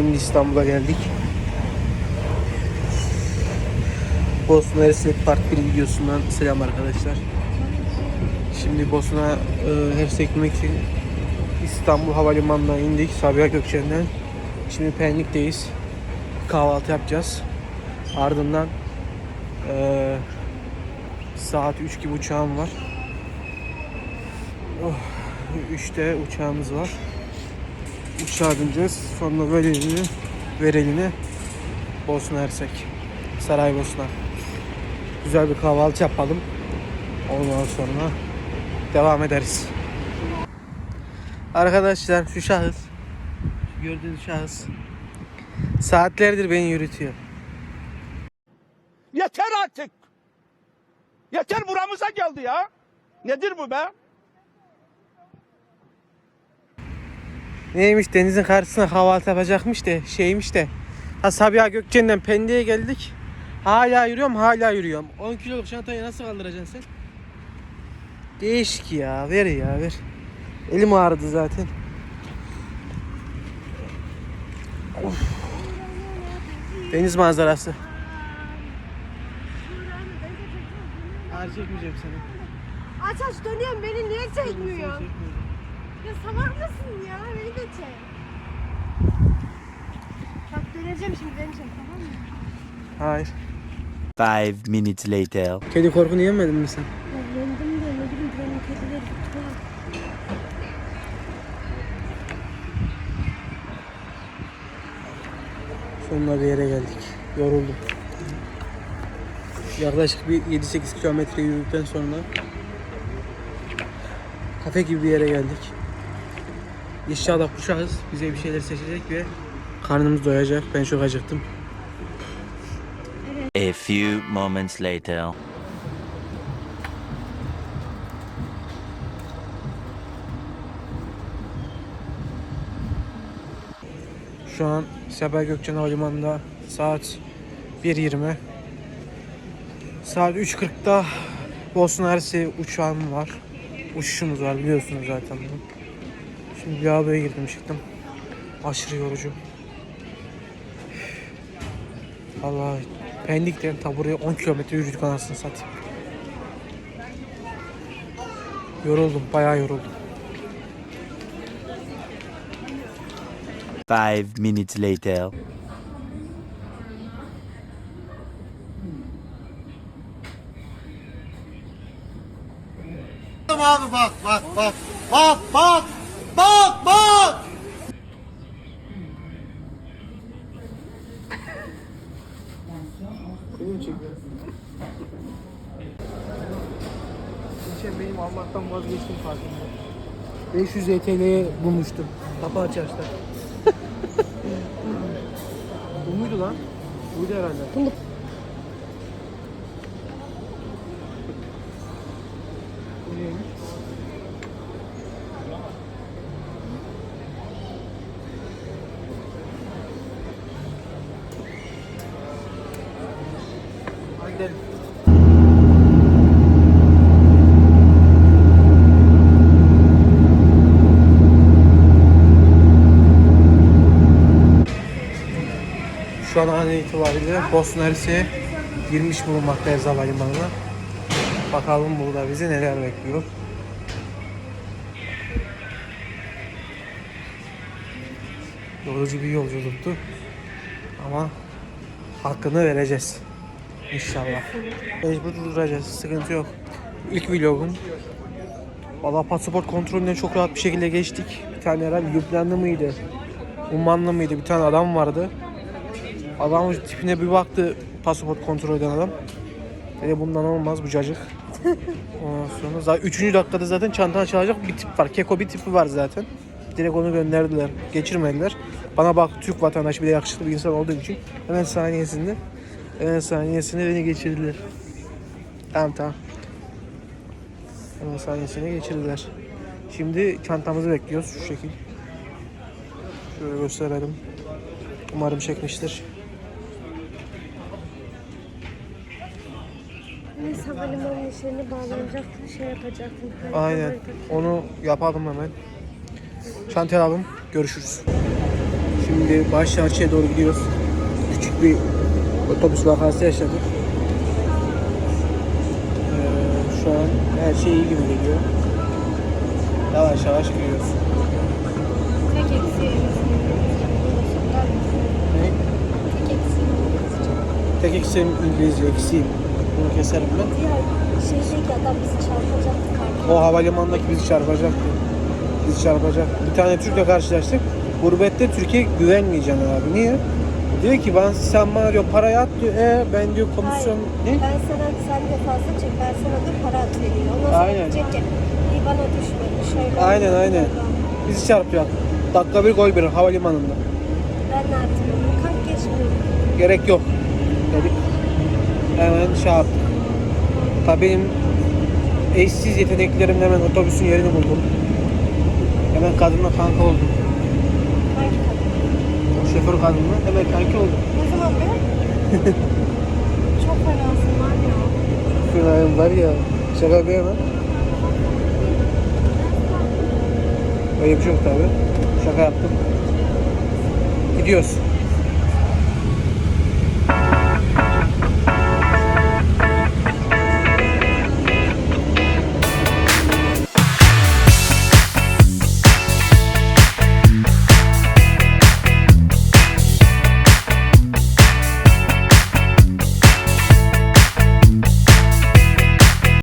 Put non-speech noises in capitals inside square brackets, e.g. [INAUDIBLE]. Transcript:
Şimdi İstanbul'a geldik. Bosna Hersek Part 1 videosundan selam arkadaşlar. Şimdi Bosna e, Hersek için İstanbul Havalimanı'na indik Sabiha Gökçen'den. Şimdi Pendik'teyiz. Kahvaltı yapacağız. Ardından e, saat 3 gibi uçağım var. Oh, 3'te uçağımız var. Uçağa bineceğiz. Sonra vereline, vereline Bosna Hersek. Saraybosna. Güzel bir kahvaltı yapalım. Ondan sonra devam ederiz. Arkadaşlar şu şahıs gördüğünüz şahıs saatlerdir beni yürütüyor. Yeter artık. Yeter buramıza geldi ya. Nedir bu be? Neymiş denizin karşısına kahvaltı yapacakmış da şeymiş de. Ha Sabiha Gökçen'den Pendik'e geldik. Hala yürüyorum hala yürüyorum. 10 kiloluk çantayı nasıl kaldıracaksın sen? Değişik ya ver ya ver. Elim ağrıdı zaten. Of. Deniz manzarası. Ağrı çekmeyeceğim seni. Aç aç dönüyorum beni niye çekmiyor? Ya salak mısın ya? Beni de çek. Bak döneceğim şimdi döneceğim tamam mı? Hayır. Five minutes later. Kedi korkunu yemedin mi sen? Ya yendim de ne bileyim buranın kedileri tuhaf. Sonunda bir yere geldik. Yoruldum. Yaklaşık bir 7-8 kilometre yürüdükten sonra kafe gibi bir yere geldik. İnşallah bu şahıs bize bir şeyler seçecek ve karnımız doyacak. Ben çok acıktım. A few moments later. Şu an Sabiha Gökçen Havalimanı'nda saat 1.20. Saat 3.40'da Bosna Hersey uçağım var. Uçuşumuz var biliyorsunuz zaten bunu. Şimdi lavaboya girdim çıktım. Aşırı yorucu. Vallahi Pendik'ten ta buraya 10 kilometre yürüdük anasını satayım. Yoruldum, bayağı yoruldum. Five minutes later. abi bak bak bak bak bak bak bak. Geçen benim almaktan vazgeçtim farkında. 500 ETL'ye bulmuştum. Kapağı çarşıda. Bu muydu lan? Buydu herhalde. Bosna Hersek'e girmiş bulunmaktayız havalimanına. Bakalım burada bizi neler bekliyor. Yorucu bir yolculuktu. Ama hakkını vereceğiz. İnşallah. Mecbur duracağız. Sıkıntı yok. İlk vlogum. Valla pasaport kontrolünden çok rahat bir şekilde geçtik. Bir tane herhalde Lübnanlı mıydı? Ummanlı mıydı? Bir tane adam vardı. Adamın tipine bir baktı pasaport kontrol eden adam. Dedi bundan olmaz bu cacık. [LAUGHS] Ondan sonra zaten 3. dakikada zaten çantanı çalacak bir tip var. Keko bir tipi var zaten. Direkt onu gönderdiler. Geçirmediler. Bana bak Türk vatandaşı bir de yakışıklı bir insan olduğum için hemen saniyesinde hemen saniyesinde beni geçirdiler. Tamam tamam. Hemen saniyesine geçirdiler. Şimdi çantamızı bekliyoruz şu şekil. Şöyle gösterelim. Umarım çekmiştir. Neyse havalimanının işlerini bağlanacaktım şey yapacaktım. Aynen. Onu yapalım hemen. Çantayı alalım. Görüşürüz. Şimdi Şimdi Başşarşı'ya doğru gidiyoruz. Küçük bir otobüs vakası yaşadık. Ee, şu an her şey iyi gibi geliyor. Yavaş yavaş gidiyoruz. Tek eksiği. Ne? Tek eksiği. Tek eksiğim İngilizce eksiğim. Bunu keserim ben. Şeydeki adam bizi çarpacaktı kanka. O havalimanındaki bizi çarpacaktı. Bizi çarpacaktı. Bir tane Türk'le karşılaştık. Gurbette Türkiye güvenmeyeceksin abi. Niye? Diyor ki ben sen bana diyor parayı at diyor. E ben diyor komisyon Hayır, ne? Ben sana sen de fazla çek ben sana da para atayım. Ondan sonra Aynen. diyecek ki iyi bana düşmedi. Şöyle Aynen aynen. oldu. Bizi çarpıyor. Dakika bir gol bir havalimanında. Ben ne yaptım? Kalk geçmiyor. Gerek yok dedik. Hemen şey yaptık. Tabii benim eşsiz yeteneklerimle hemen otobüsün yerini buldum. Hemen kadınla kanka oldum. O şoför kadınla hemen kanka oldum. Ne zaman be? [LAUGHS] Çok fenasın var ya. Fınayım var ya. Şaka bir yana. Öyle bir şey yok tabi. Şaka yaptım. Gidiyoruz.